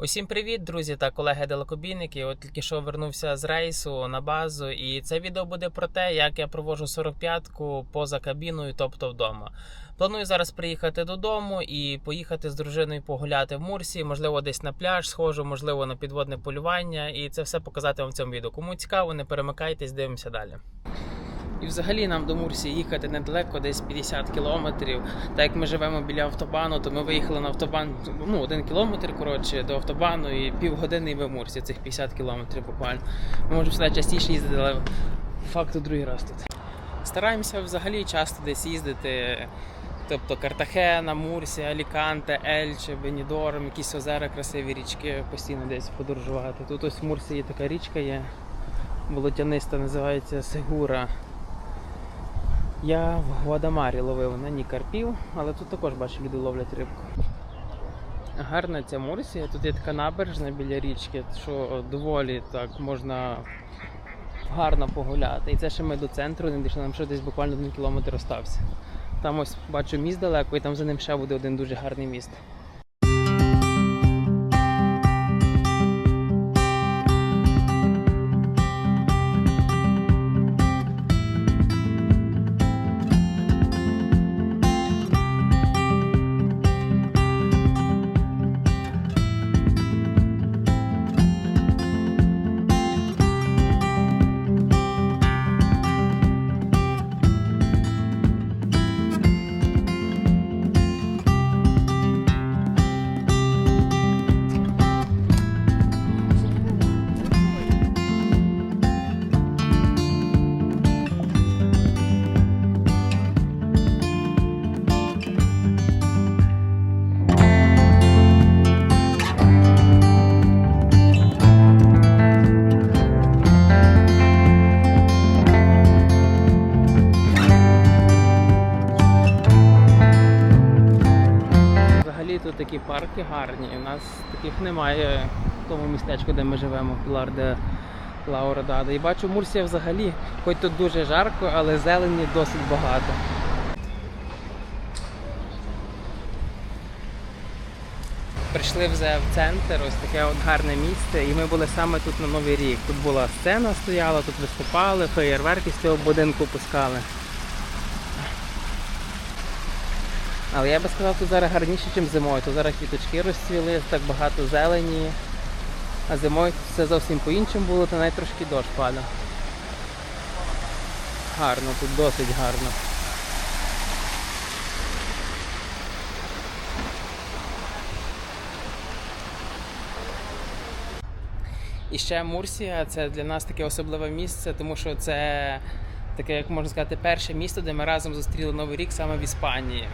Усім привіт, друзі та колеги-далекобійники. От тільки що вернувся з рейсу на базу, і це відео буде про те, як я провожу 45-ку поза кабіною, тобто вдома. Планую зараз приїхати додому і поїхати з дружиною погуляти в Мурсі, можливо, десь на пляж схожу, можливо, на підводне полювання. І це все показати вам в цьому відео. Кому цікаво, не перемикайтесь, дивимося далі. І взагалі нам до Мурсі їхати недалеко, десь 50 кілометрів. Так як ми живемо біля автобану, то ми виїхали на автобан ну, один кілометр коротше, до автобану і півгодини в Мурсі, цих 50 кілометрів буквально. Ми можемо сюди частіше їздити, але факту другий раз тут. Стараємося взагалі часто десь їздити. Тобто Картахена, Мурсія, Аліканте, Ельче, Бенідорм, якісь озера, красиві річки, постійно десь подорожувати. Тут ось в Мурсії така річка є, болотяниста, називається Сегура. Я в Гвадамарі ловив на ній карпів, але тут також бачу, люди ловлять рибку. Гарна ця Мурсія, тут є така набережна біля річки, що доволі так можна гарно погуляти. І це ще ми до центру не дійшли, нам ще десь буквально один кілометр остався. Там ось бачу міст далеко, і там за ним ще буде один дуже гарний міст. Такі гарні. У нас таких немає в тому містечку, де ми живемо, Пілар де Лаура Дада. І бачу, Мурсія взагалі, хоч тут дуже жарко, але зелені досить багато. Прийшли вже в центр, ось таке от гарне місце, і ми були саме тут на Новий рік. Тут була сцена стояла, тут виступали, феєрверки з цього будинку пускали. Але я би сказав, тут зараз гарніше, ніж зимою. Тут зараз квіточки розцвіли, так багато зелені. А зимою все зовсім по-іншому було, то навіть трошки дощ падав. Гарно, тут досить гарно. І ще Мурсія це для нас таке особливе місце, тому що це таке, як можна сказати, перше місто, де ми разом зустріли Новий рік саме в Іспанії.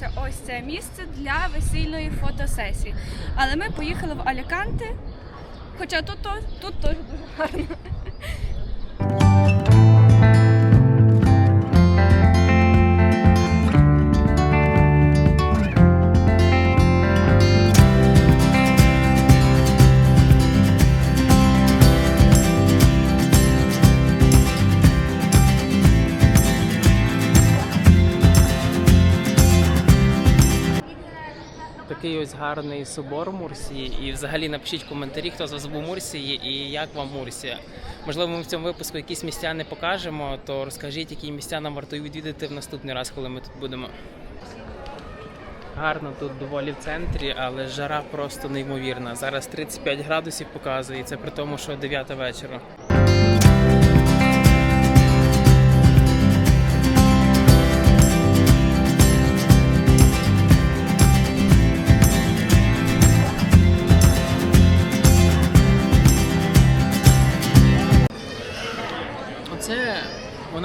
Дуже ось це місце для весільної фотосесії. Але ми поїхали в Аліканте, хоча тут, тут теж дуже гарно. Такий ось гарний собор Мурсії. І взагалі напишіть коментарі, хто з вас був Мурсії і як вам Мурсія. Можливо, ми в цьому випуску якісь місця не покажемо, то розкажіть, які місця нам варто відвідати в наступний раз, коли ми тут будемо. Гарно тут доволі в центрі, але жара просто неймовірна. Зараз 35 градусів показує, і це при тому, що 9 вечора.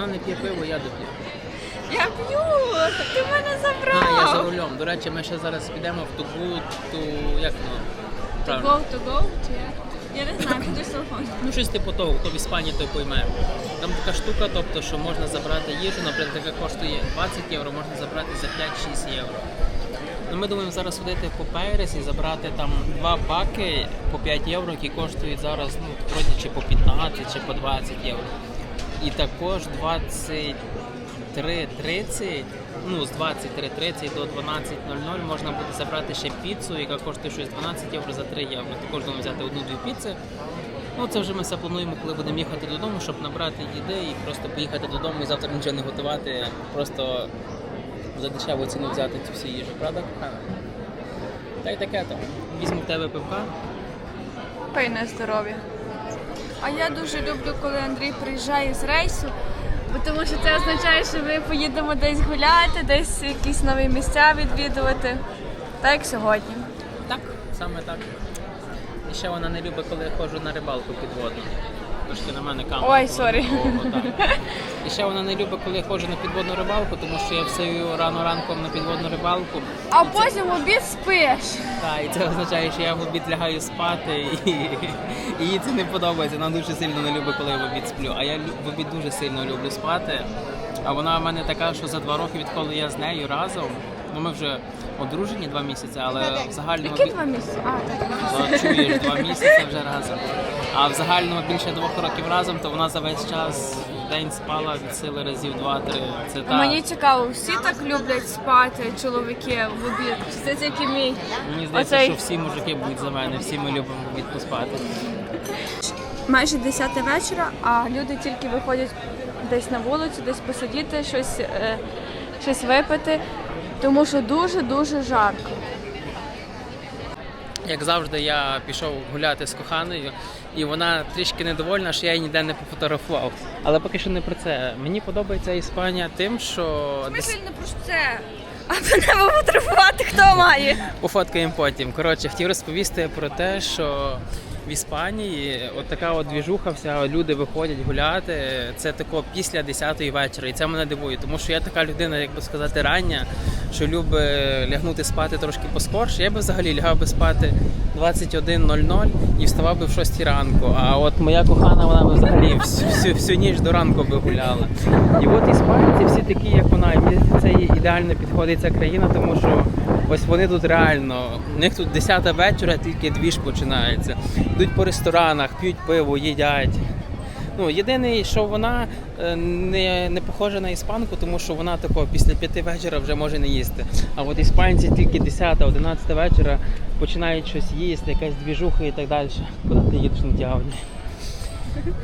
Вона не п'є пиво, я доп'ю. Я п'ю! Ти мене забрав! А, я за рулем. До речі, ми ще зараз підемо в ту ту як воно? To go, to go, чи як? Я не знаю, куди телефон. Ну, щось типу того, хто в Іспанії, той пойме. Там така штука, тобто, що можна забрати їжу, наприклад, яка коштує 20 євро, можна забрати за 5-6 євро. Ну, ми думаємо зараз ходити по Пейрес і забрати там два баки по 5 євро, які коштують зараз ну, вроді чи по 15, чи по 20 євро. І також 23.30, ну з 23.30 до 12.00 можна буде забрати ще піцу, яка коштує щось 12 євро за 3 євро. Також можна взяти одну-дві піци. Ну, це вже ми все плануємо, коли будемо їхати додому, щоб набрати їди і просто поїхати додому і завтра нічого не готувати, просто за дешеву ціну взяти цю всю їжу, правда. Та й таке то. Візьму в тебе пивка. Пийне здоров'я. А я дуже люблю, коли Андрій приїжджає з рейсу, бо тому що це означає, що ми поїдемо десь гуляти, десь якісь нові місця відвідувати. Так як сьогодні. Так, саме так. І ще вона не любить, коли я ходжу на рибалку підводну. Трошки на мене камера. Ой, сорі. І ще вона не любить, коли я ходжу на підводну рибалку, тому що я встаю рано ранком на підводну рибалку. А потім в обід спиш. Так, і це означає, що я в обід лягаю спати, і, і їй це не подобається. Вона дуже сильно не любить, коли я в обід сплю. А я в обід дуже сильно люблю спати. А вона в мене така, що за два роки, відколи я з нею разом, ну ми вже одружені два місяці, але в загальному Які два місяці? А, так. Чуєш, два місяці вже разом. А в загальному більше двох років разом, то вона за весь час в день спала від сили разів два-три. Це так. Мені цікаво, всі так люблять спати, чоловіки в обід. Чи це тільки мій? Мені здається, Оцей- що всі мужики будуть за мене, всі ми любимо в обід поспати. Майже 10 вечора, а люди тільки виходять десь на вулицю, десь посидіти, щось, е, щось випити, тому що дуже-дуже жарко. Як завжди, я пішов гуляти з коханою, і вона трішки недовольна, що я її ніде не пофотографував. Але поки що не про це. Мені подобається Іспанія тим, що десь не про це. А мене фотографувати хто має? пофоткаємо потім. Коротше, хотів розповісти про те, що в Іспанії от така от двіжуха, вся люди виходять гуляти. Це тако після 10-ї вечора, і це мене дивує, тому що я така людина, як би сказати, рання, що любить лягнути спати трошки поскорше. Я би взагалі лягав би спати 21.00 і вставав би в 6 ранку. А от моя кохана, вона би взагалі всю, всю, всю ніч до ранку би гуляла. І от іспанці всі такі, як вона. І це ідеально підходить ця країна, тому що ось вони тут реально. У них тут 10 вечора, тільки двіж починається. Йдуть по ресторанах, п'ють пиво, їдять. Ну, єдине, що вона е, не, не похожа на іспанку, тому що вона тако після п'яти вечора вже може не їсти. А от іспанці тільки 10-11 вечора починають щось їсти, якась двіжуха і так далі. Куди ти їдеш на тягоні?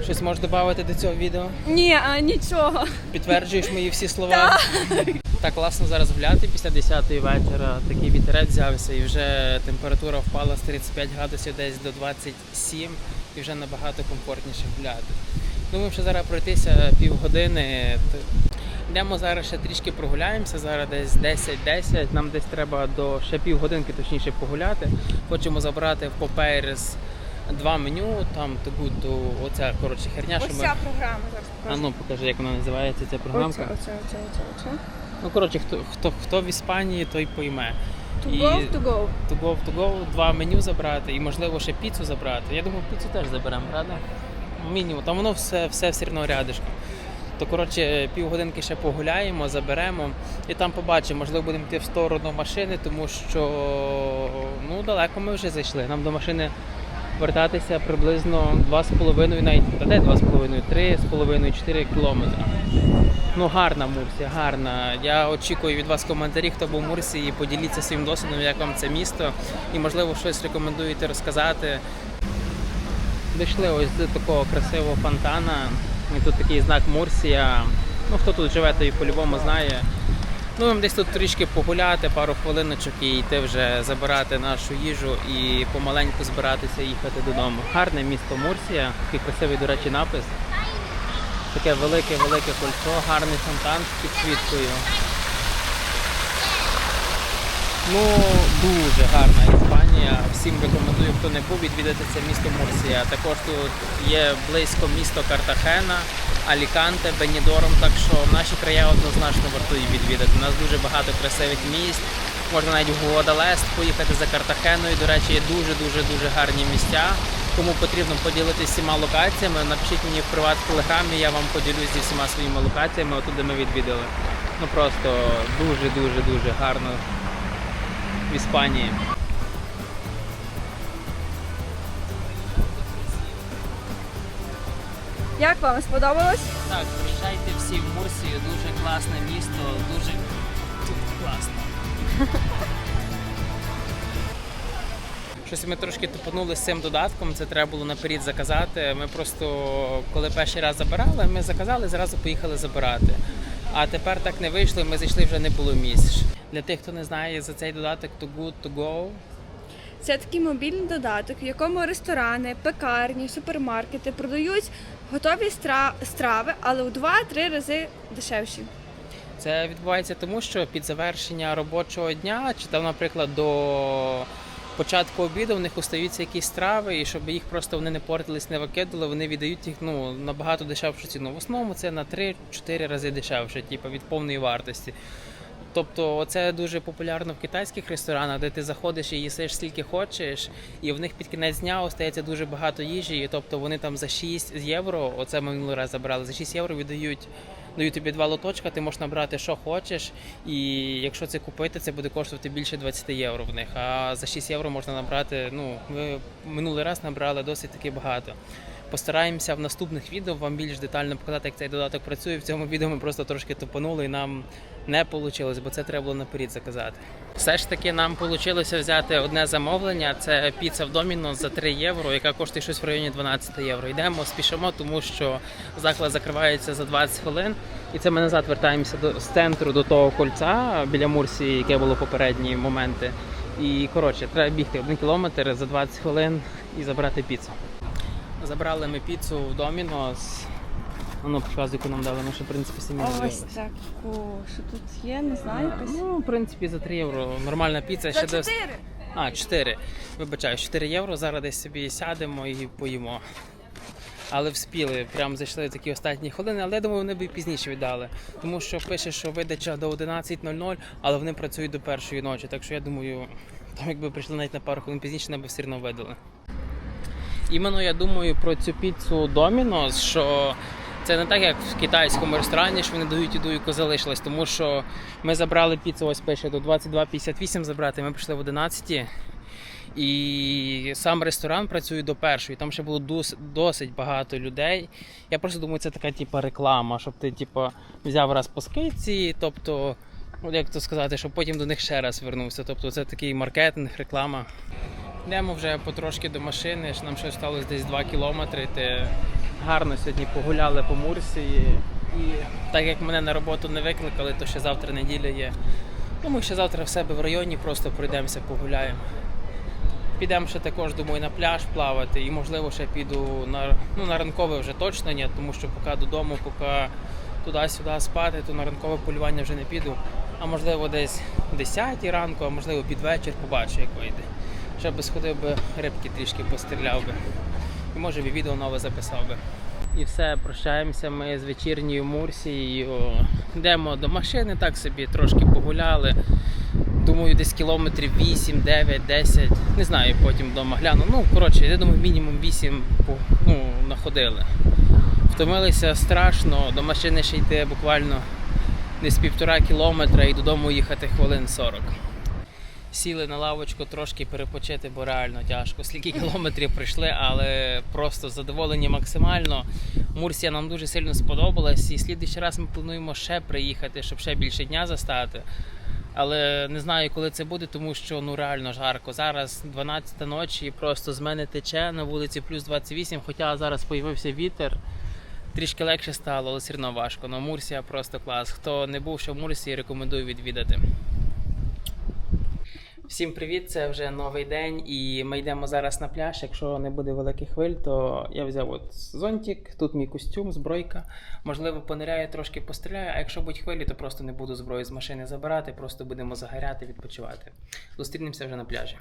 Щось можеш додати до цього відео? Ні, а, нічого. Підтверджуєш мої всі слова? Так класно зараз гуляти після 10-ї вечора. Такий вітерець взявся і вже температура впала з 35 градусів десь до 27 і вже набагато комфортніше гуляти. Думаю, що зараз пройтися півгодини. Йдемо зараз ще трішки прогуляємося. Зараз десь 10-10. Нам десь треба до ще півгодинки точніше погуляти. Хочемо забрати в Попейрес два меню. Там то оця коротше херня, Ось ми. ця програма зараз А покажу. ну покажи, як вона називається ця програмка. Оце, оце, оце, оце. Ну коротше, хто хто хто в Іспанії, той пойме. To І go, to go. to go, to go, два меню забрати і можливо ще піцу забрати. Я думаю, піцу теж заберемо, правда? Мінімум, там воно все, все все одно рядишком. То коротше, півгодинки ще погуляємо, заберемо і там побачимо, можливо, будемо йти в сторону машини, тому що ну далеко ми вже зайшли. Нам до машини вертатися приблизно 2,5, навіть та де 2,5, 3,5, 4 кілометри. Ну, гарна Мурсія, гарна. Я очікую від вас коментарі, хто був в Мурсії, поділіться своїм досвідом, як вам це місто, і можливо щось рекомендуєте розказати. Дійшли ось до такого красивого фонтана. І тут такий знак Мурсія. Ну, хто тут живе, той по-любому знає. Ну, десь тут трішки погуляти, пару хвилиночок і йти вже забирати нашу їжу і помаленьку збиратися і їхати додому. Гарне місто Мурсія, такий красивий, до речі, напис. Таке велике-велике кольцо, гарний фонтан з підсвіткою. Ну, дуже гарна Іспанія. Всім рекомендую, хто не був, відвідати це місто Мурсія. Також тут є близько місто Картахена, Аліканте, Бенідором. Так що наші края однозначно вартує відвідати. У нас дуже багато красивих місць. Можна навіть в Гуадалест поїхати за Картахеною. До речі, є дуже-дуже дуже гарні місця. Кому потрібно поділитися всіма локаціями, напишіть мені в приват в телеграмі, я вам поділюсь зі всіма своїми локаціями, отут де ми відвідали. Ну просто дуже-дуже дуже гарно в Іспанії. Як вам сподобалось? Так, приїжджайте всі в Мурсію, дуже класне місто, дуже тут класно. Щось ми трошки тупанули з цим додатком, це треба було наперед заказати. Ми просто, коли перший раз забирали, ми заказали, зразу поїхали забирати. А тепер так не вийшло, ми зайшли вже не було місць. Для тих, хто не знає за цей додаток To Good To Go, Це такий мобільний додаток, в якому ресторани, пекарні, супермаркети продають готові страви, але у 2-3 рази дешевші. Це відбувається тому, що під завершення робочого дня, чи там, наприклад, до початку обіду в них остаються якісь страви, і щоб їх просто вони не портились, не викидали, вони віддають їх ну, набагато дешевшу ціну. В основному це на 3-4 рази дешевше, типу, від повної вартості. Тобто це дуже популярно в китайських ресторанах, де ти заходиш і їсиш скільки хочеш, і в них під кінець дня остається дуже багато їжі. І тобто вони там за 6 євро, оце ми минулий раз забрали, за 6 євро віддають. Дають тобі два лоточка, ти можеш набрати що хочеш, і якщо це купити, це буде коштувати більше 20 євро в них. А за 6 євро можна набрати. Ну, ми минулий раз набрали досить таки багато. Постараємося в наступних відео вам більш детально показати, як цей додаток працює. В цьому відео ми просто трошки тупанули і нам не вийшло, бо це треба було наперед заказати. Все ж таки нам вийшло взяти одне замовлення. Це піца в Доміно за 3 євро, яка коштує щось в районі 12 євро. Йдемо, спішимо, тому що заклад закривається за 20 хвилин. І це ми назад вертаємося до з центру до того кольця біля Мурсії, яке було попередні моменти. І коротше, треба бігти один кілометр за 20 хвилин і забрати піцу. Забрали ми піцу в Домінос. Ну, показуй, яку нам дали, ми ще, в принципі, самі не Ось дивились. таку, що тут є, не знаю, якась. Ну, в принципі, за 3 євро нормальна піца. Ще. 4! А, 4. Вибачаю, 4 євро. Зараз десь собі сядемо і поїмо. Але вспіли, прям зайшли в такі останні хвилини, але я думаю, вони б і пізніше віддали. Тому що пише, що видача до 11.00, але вони працюють до першої ночі. Так що я думаю, там якби прийшли навіть на пару хвилин пізніше, нам би все одно видали. Іменно я думаю про цю піцу Домінос, що це не так, як в китайському ресторані, що вони дають їду, яку залишилась, тому що ми забрали піцу, ось пише до 22.58 забрати, ми прийшли в 11. І сам ресторан працює до першої. Там ще було дос- досить багато людей. Я просто думаю, це така типа реклама, щоб ти типа взяв раз по скидці, тобто, от як то сказати, щоб потім до них ще раз вернувся. Тобто це такий маркетинг, реклама. Йдемо вже потрошки до машини, нам ще сталося десь 2 кілометри. Ти гарно сьогодні погуляли по Мурсії. І так як мене на роботу не викликали, то ще завтра неділя є. Ну, ми ще завтра в себе в районі просто пройдемося, погуляємо. Підемо ще також, думаю, на пляж плавати і можливо ще піду на, ну, на ранкове вже точно ні, тому що поки додому, поки туди-сюди спати, то на ранкове полювання вже не піду. А можливо десь 10 ранку, а можливо під вечір побачу, як вийде. Ще би сходив би рибки трішки постріляв би. І може би відео нове записав би. І все, прощаємося ми з вечірньою Мурсією. Йдемо до машини, так собі трошки погуляли. Думаю, десь кілометрів 8, 9, 10. Не знаю, потім вдома гляну. Ну, коротше, я думаю, мінімум 8 ну, находили. Втомилися страшно, до машини ще йти буквально десь півтора кілометра і додому їхати хвилин 40. Сіли на лавочку трошки перепочити, бо реально тяжко. Скільки кілометрів пройшли, але просто задоволені максимально. Мурсія нам дуже сильно сподобалась, і слідуючий раз ми плануємо ще приїхати, щоб ще більше дня застати. Але не знаю, коли це буде, тому що ну реально жарко. Зараз 12 ночі, і просто з мене тече на вулиці плюс 28, хоча зараз появився вітер. Трішки легше стало, але все одно важко. Но Мурсія просто клас. Хто не був ще в Мурсії, рекомендую відвідати. Всім привіт! Це вже новий день, і ми йдемо зараз на пляж. Якщо не буде великих хвиль, то я взяв от зонтик, тут мій костюм, збройка. Можливо, пониряю, трошки постріляю, а якщо будуть хвилі, то просто не буду зброю з машини забирати, просто будемо загоряти, відпочивати. Зустрінемося вже на пляжі.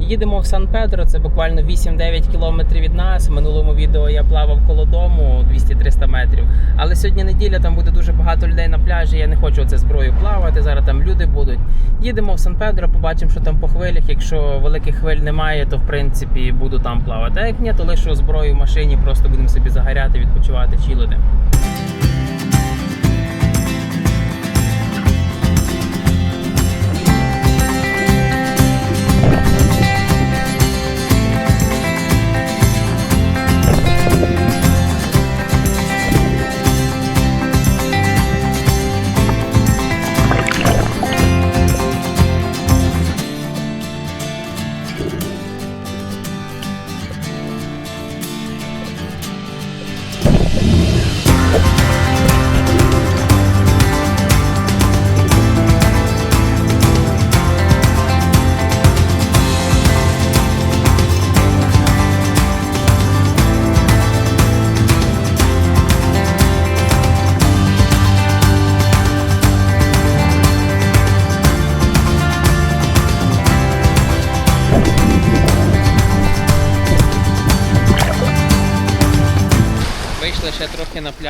Їдемо в Сан-Педро, це буквально 8-9 кілометрів від нас. В минулому відео я плавав коло дому 200-300 метрів. Але сьогодні неділя, там буде дуже багато людей на пляжі. Я не хочу це зброю плавати. Зараз там люди будуть. Їдемо в Сан-Педро, побачимо, що там по хвилях. Якщо великих хвиль немає, то в принципі буду там плавати. А як ні, то лишу зброю в машині, просто будемо собі загоряти, відпочивати, чилити.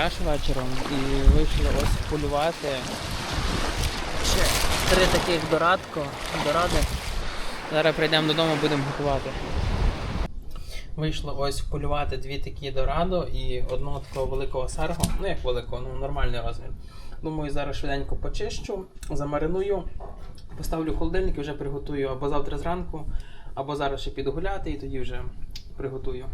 Пляж вечором і вийшли ось полювати. Ще три таких дорадко, доради. Зараз прийдемо додому, будемо готувати. Вийшло ось полювати дві такі дорадо і одного такого великого сарго. Ну як великого, ну нормальний розмір. Думаю, зараз швиденько почищу, замариную, поставлю холодильник і вже приготую або завтра зранку, або зараз ще піду гуляти і тоді вже приготую.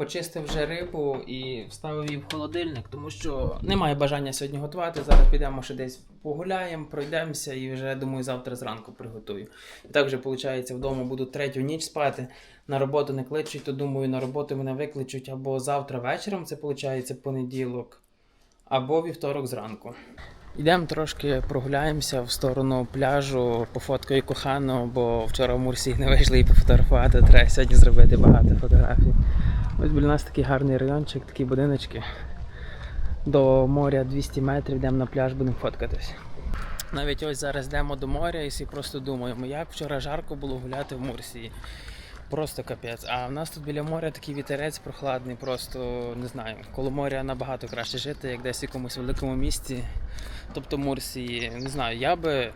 Почистив вже рибу і вставив її в холодильник, тому що немає бажання сьогодні готувати. Зараз підемо ще десь погуляємо, пройдемося і вже думаю, завтра зранку приготую. І так вже виходить, вдома буду третю ніч спати. На роботу не кличуть, то думаю, на роботу мене викличуть або завтра вечором, це виходить понеділок, або вівторок зранку. Йдемо трошки прогуляємося в сторону пляжу, пофоткаю кохану, бо вчора в Мурсі не вийшли і пофотографувати. Треба сьогодні зробити багато фотографій. Ось біля нас такий гарний райончик, такі будиночки. До моря 200 метрів йдемо на пляж, будемо фоткатись. Навіть ось зараз йдемо до моря і просто думаємо, як вчора жарко було гуляти в Мурсії. Просто капець. А в нас тут біля моря такий вітерець прохладний, просто не знаю. Коло моря набагато краще жити, як десь в якомусь великому місті. Тобто Мурсії, не знаю, я би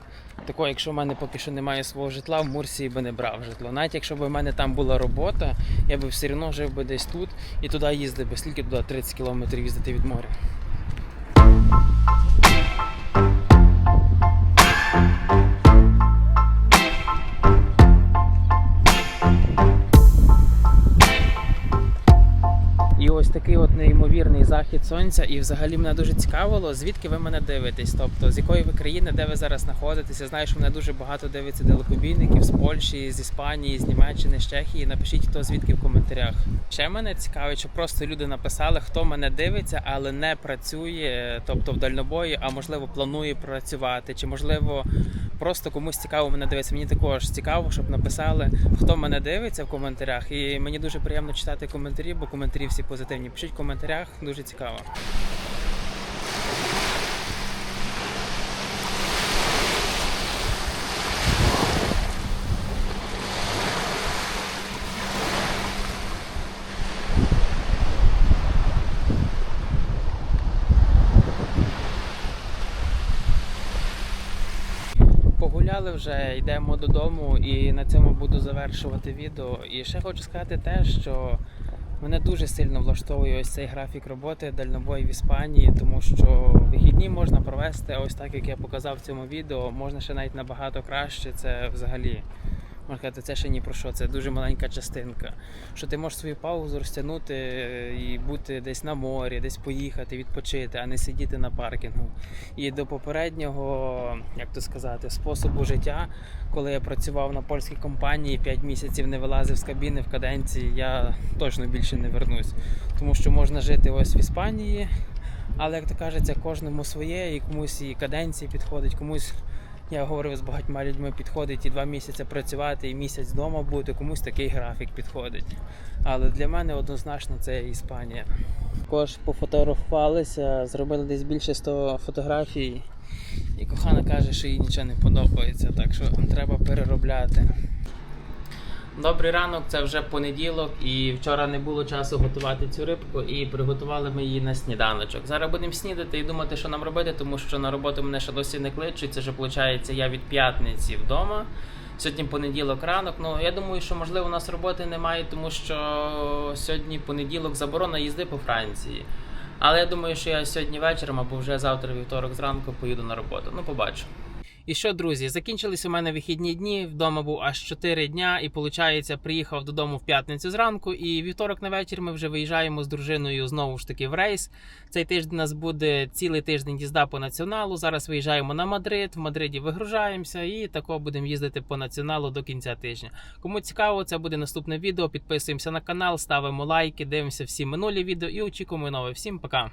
такого, якщо в мене поки що немає свого житла, в Мурсії би не брав житло. Навіть якщо б в мене там була робота, я би все одно жив би десь тут і туди їздив би, скільки туди 30 кілометрів їздити від моря. І ось такий от неймовірний захід сонця. І взагалі мене дуже цікавило, звідки ви мене дивитесь. Тобто з якої ви країни, де ви зараз знаходитесь. Я знаю, що мене дуже багато дивиться далекобійників з Польщі, з Іспанії, з Німеччини, з Чехії. Напишіть, хто звідки в коментарях. Ще мене цікавить, що просто люди написали, хто мене дивиться, але не працює, тобто в дальнобої, а можливо планує працювати, чи можливо. Просто комусь цікаво мене дивиться. Мені також цікаво, щоб написали, хто мене дивиться в коментарях. І мені дуже приємно читати коментарі, бо коментарі всі позитивні. Пишіть в коментарях, дуже цікаво. Погуляли вже, йдемо додому, і на цьому буду завершувати відео. І ще хочу сказати те, що мене дуже сильно влаштовує ось цей графік роботи дальнобой в Іспанії, тому що вихідні можна провести ось так, як я показав в цьому відео. Можна ще навіть набагато краще. Це взагалі. Можна сказати, це ще ні про що, це дуже маленька частинка. Що ти можеш свою паузу розтягнути і бути десь на морі, десь поїхати, відпочити, а не сидіти на паркінгу. І до попереднього, як то сказати, способу життя, коли я працював на польській компанії, 5 місяців не вилазив з кабіни в каденції, я точно більше не вернусь. Тому що можна жити ось в Іспанії, але як то кажеться, кожному своє, і комусь і каденції підходить, комусь. Я говорив з багатьма людьми, підходить і два місяці працювати, і місяць вдома бути, комусь такий графік підходить. Але для мене однозначно це Іспанія. Також пофотографувалися, зробили десь більше 100 фотографій, і кохана каже, що їй нічого не подобається, так що треба переробляти. Добрий ранок, це вже понеділок, і вчора не було часу готувати цю рибку, і приготували ми її на сніданочок. Зараз будемо снідати і думати, що нам робити, тому що на роботу мене ще досі не кличуть. Це вже виходить, я від п'ятниці вдома. Сьогодні понеділок ранок. Ну я думаю, що можливо у нас роботи немає, тому що сьогодні понеділок заборона їзди по Франції. Але я думаю, що я сьогодні вечором або вже завтра вівторок зранку поїду на роботу. Ну, побачу. І що, друзі, закінчились у мене вихідні дні. Вдома був аж 4 дня, і виходить, приїхав додому в п'ятницю зранку. І вівторок на вечір ми вже виїжджаємо з дружиною знову ж таки в рейс. Цей тиждень у нас буде цілий тиждень їзда по націоналу. Зараз виїжджаємо на Мадрид. В Мадриді вигружаємося і тако будемо їздити по націоналу до кінця тижня. Кому цікаво, це буде наступне відео. Підписуємося на канал, ставимо лайки, дивимося всі минулі відео і очікуємо нове. Всім пока.